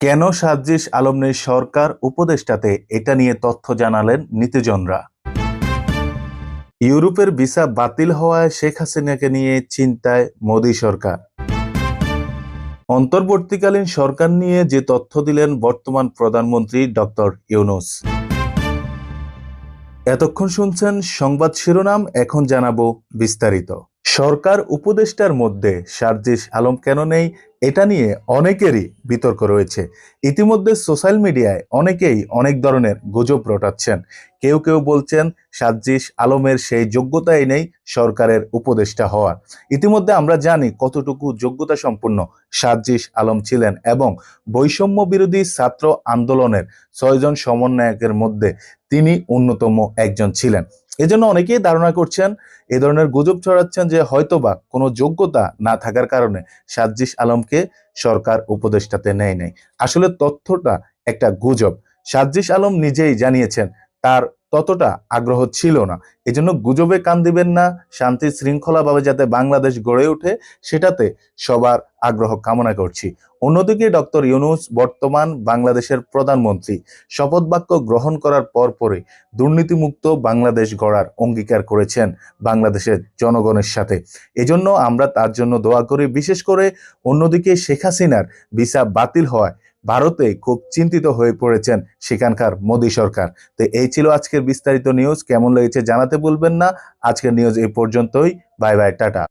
কেন সাজ্জিস আলম নেই সরকার উপদেষ্টাতে এটা নিয়ে তথ্য জানালেন নীতিজনরা। ইউরোপের ভিসা বাতিল হওয়ায় শেখ হাসিনাকে নিয়ে চিন্তায় মোদী সরকার। অন্তর্বর্তীকালীন সরকার নিয়ে যে তথ্য দিলেন বর্তমান প্রধানমন্ত্রী ডক্টর ইউনুস। এতক্ষণ শুনছেন সংবাদ শিরোনাম, এখন জানাব বিস্তারিত। সরকার উপদেষ্টার মধ্যে সার্জিস আলম কেন নেই, এটা নিয়ে অনেকেরই বিতর্ক রয়েছে। ইতিমধ্যে সোশ্যাল মিডিয়ায় অনেকেই অনেক ধরনের গুজব রটাচ্ছেন। কেউ কেউ বলছেন সাজ্জিস আলমের সেই যোগ্যতাই নেই সরকারের উপদেষ্টা হওয়ার। ইতিমধ্যে আমরা জানি কতটুকু যোগ্যতা সম্পন্ন সাজ্জিস আলম ছিলেন এবং বৈষম্য বিরোধী ছাত্র আন্দোলনের ছয়জন সমন্বয়কের মধ্যে তিনি অন্যতম একজন ছিলেন। এজন্য অনেকেই ধারণা করছেন এ ধরনের গুজব ছড়াচ্ছেন যে হয়তোবা কোনো যোগ্যতা না থাকার কারণে সাজ্জিস আলমকে সরকার উপদেষ্টাতে নেয় নাই। আসলে তথ্যটা একটা গুজব। সাজ্জিস আলম নিজেই জানিয়েছেন তার ততটা আগ্রহ ছিল না। এজন্য গুজবে কান দিবেন না, শান্তি শৃঙ্খলাভাবে যাতে বাংলাদেশ গড়ে ওঠে, সেটাতে সবার আগ্রহ কামনা করছি। অন্যদিকে ডক্টর ইউনুস বর্তমান বাংলাদেশের প্রধানমন্ত্রী। শপথ বাক্য গ্রহণ করার পরপরই দুর্নীতিমুক্ত বাংলাদেশ গড়ার অঙ্গীকার করেছেন বাংলাদেশের জনগণের সাথে। এজন্য আমরা তার জন্য দোয়া করি। বিশেষ করে অন্যদিকে শেখ হাসিনার ভিসা বাতিল হওয়ায় ভারতে খুব চিন্তিত হয়ে পড়েছেন সেখানকার মোদি সরকার। তো এই ছিল আজকের বিস্তারিত নিউজ কেমন লেগেছে জানাতে বলবেন না। আজকের নিউজ এই পর্যন্তই। Bye bye, tata.